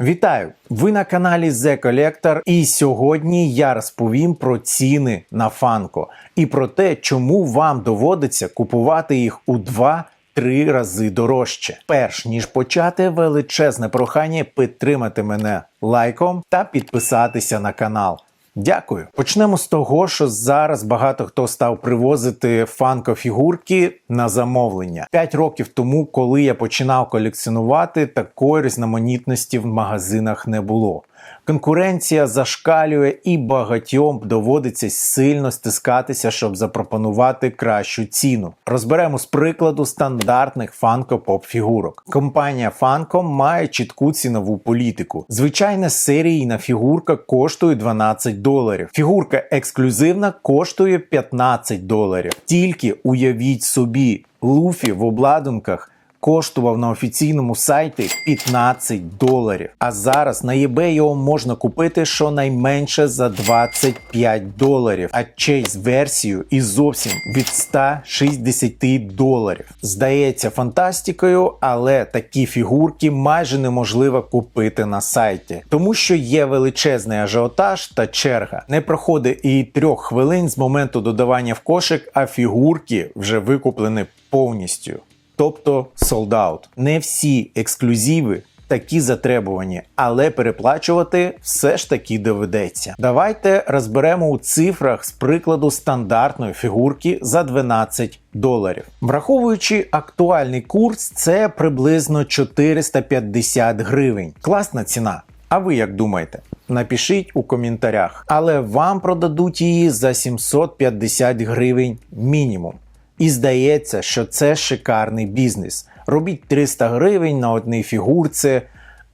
Вітаю! Ви на каналі The Collector і сьогодні я розповім про ціни на Фанко і про те, чому вам доводиться купувати їх у 2 Три рази дорожче. Перш ніж почати, величезне прохання підтримати мене лайком та підписатися на канал. Дякую. Почнемо з того, що зараз багато хто став привозити фанко-фігурки на замовлення. П'ять років тому, коли я починав колекціонувати, такої різноманітності в магазинах не було. Конкуренція зашкалює і багатьом доводиться сильно стискатися, щоб запропонувати кращу ціну. Розберемо з прикладу стандартних фанко поп фігурок. Компанія Funko має чітку цінову політику. Звичайна серійна фігурка коштує 12 доларів. Фігурка ексклюзивна коштує 15 доларів. Тільки уявіть собі, Луфі в обладунках коштував на офіційному сайті 15 доларів. А зараз на eBay його можна купити щонайменше за 25 доларів, а чейз версію і зовсім від 160 доларів. Здається фантастикою, але такі фігурки майже неможливо купити на сайті, тому що є величезний ажіотаж та черга. Не проходить і трьох хвилин з моменту додавання в кошик, а фігурки вже викуплені повністю тобто sold out. Не всі ексклюзиви такі затребувані, але переплачувати все ж таки доведеться. Давайте розберемо у цифрах з прикладу стандартної фігурки за 12 доларів. Враховуючи актуальний курс, це приблизно 450 гривень. Класна ціна. А ви як думаєте? Напишіть у коментарях, але вам продадуть її за 750 гривень мінімум. І здається, що це шикарний бізнес. Робіть 300 гривень на одній фігурці,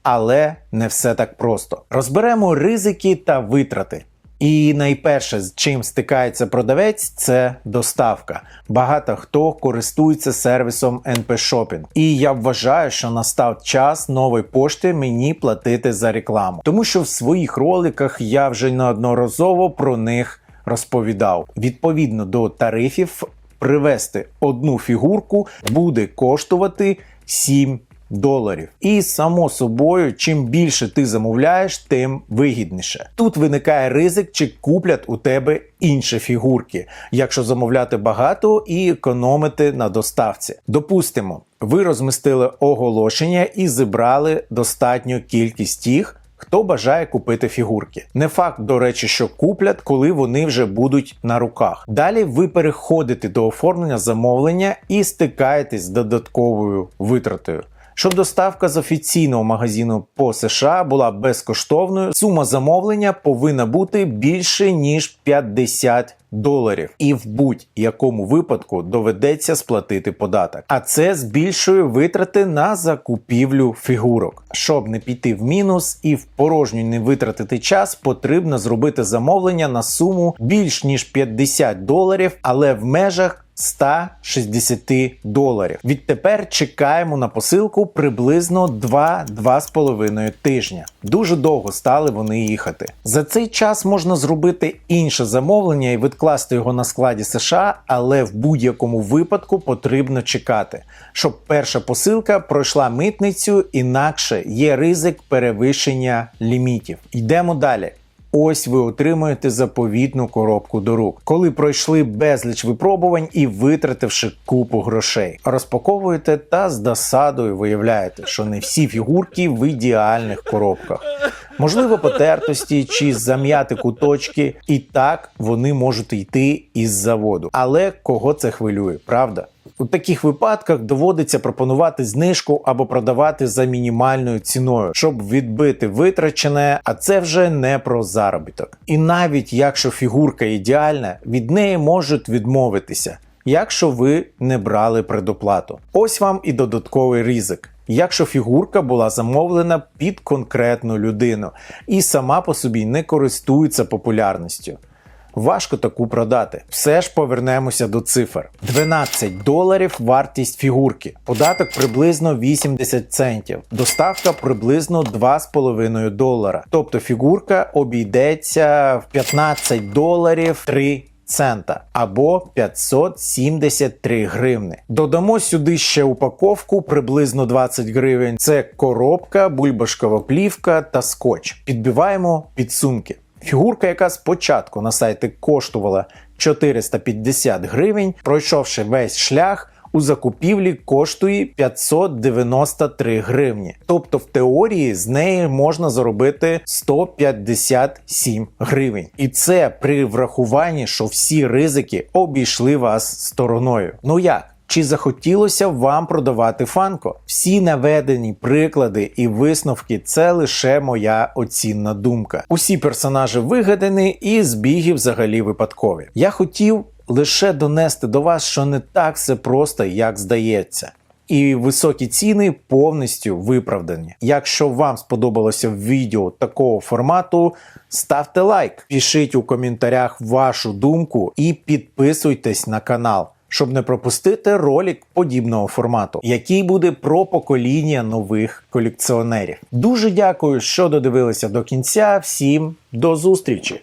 але не все так просто. Розберемо ризики та витрати. І найперше, з чим стикається продавець, це доставка. Багато хто користується сервісом NP Shopping. І я вважаю, що настав час нової пошти мені платити за рекламу, тому що в своїх роликах я вже неодноразово про них розповідав. Відповідно до тарифів привезти одну фігурку буде коштувати 7 доларів. І само собою, чим більше ти замовляєш, тим вигідніше. Тут виникає ризик, чи куплять у тебе інші фігурки, якщо замовляти багато і економити на доставці. Допустимо, ви розмістили оголошення і зібрали достатню кількість їх хто бажає купити фігурки. Не факт, до речі, що куплять, коли вони вже будуть на руках. Далі ви переходите до оформлення замовлення і стикаєтесь з додатковою витратою. Щоб доставка з офіційного магазину по США була безкоштовною, сума замовлення повинна бути більше ніж 50 доларів, і в будь-якому випадку доведеться сплатити податок. А це збільшує витрати на закупівлю фігурок. Щоб не піти в мінус і в порожню не витратити час, потрібно зробити замовлення на суму більш ніж 50 доларів, але в межах 160 доларів. Відтепер чекаємо на посилку приблизно 2-2,5 тижня. Дуже довго стали вони їхати. За цей час можна зробити інше замовлення і відкласти його на складі США, але в будь-якому випадку потрібно чекати, щоб перша посилка пройшла митницю, інакше є ризик перевищення лімітів. Йдемо далі. Ось ви отримуєте заповітну коробку до рук, коли пройшли безліч випробувань і витративши купу грошей. Розпаковуєте та з досадою виявляєте, що не всі фігурки в ідеальних коробках. Можливо, потертості чи зам'яти куточки, і так вони можуть йти із заводу. Але кого це хвилює, правда? У таких випадках доводиться пропонувати знижку або продавати за мінімальною ціною, щоб відбити витрачене, а це вже не про заробіток. І навіть якщо фігурка ідеальна, від неї можуть відмовитися, якщо ви не брали предоплату. Ось вам і додатковий ризик. Якщо фігурка була замовлена під конкретну людину і сама по собі не користується популярністю. Важко таку продати. Все ж повернемося до цифр: 12 доларів вартість фігурки, податок приблизно 80 центів, доставка приблизно 2,5 долара. Тобто фігурка обійдеться в 15 доларів 3 цента або 573 гривни. Додамо сюди ще упаковку приблизно 20 гривень. Це коробка, бульбашкова плівка та скотч. Підбиваємо підсумки. Фігурка, яка спочатку на сайті коштувала 450 гривень, пройшовши весь шлях. У закупівлі коштує 593 гривні. Тобто, в теорії з неї можна заробити 157 гривень. І це при врахуванні, що всі ризики обійшли вас стороною. Ну як? Чи захотілося вам продавати фанко? Всі наведені приклади і висновки це лише моя оцінна думка. Усі персонажі вигадані і збіги взагалі випадкові. Я хотів лише донести до вас, що не так все просто, як здається. І високі ціни повністю виправдані. Якщо вам сподобалося відео такого формату, ставте лайк, пишіть у коментарях вашу думку і підписуйтесь на канал, щоб не пропустити ролик подібного формату, який буде про покоління нових колекціонерів. Дуже дякую, що додивилися до кінця. Всім до зустрічі!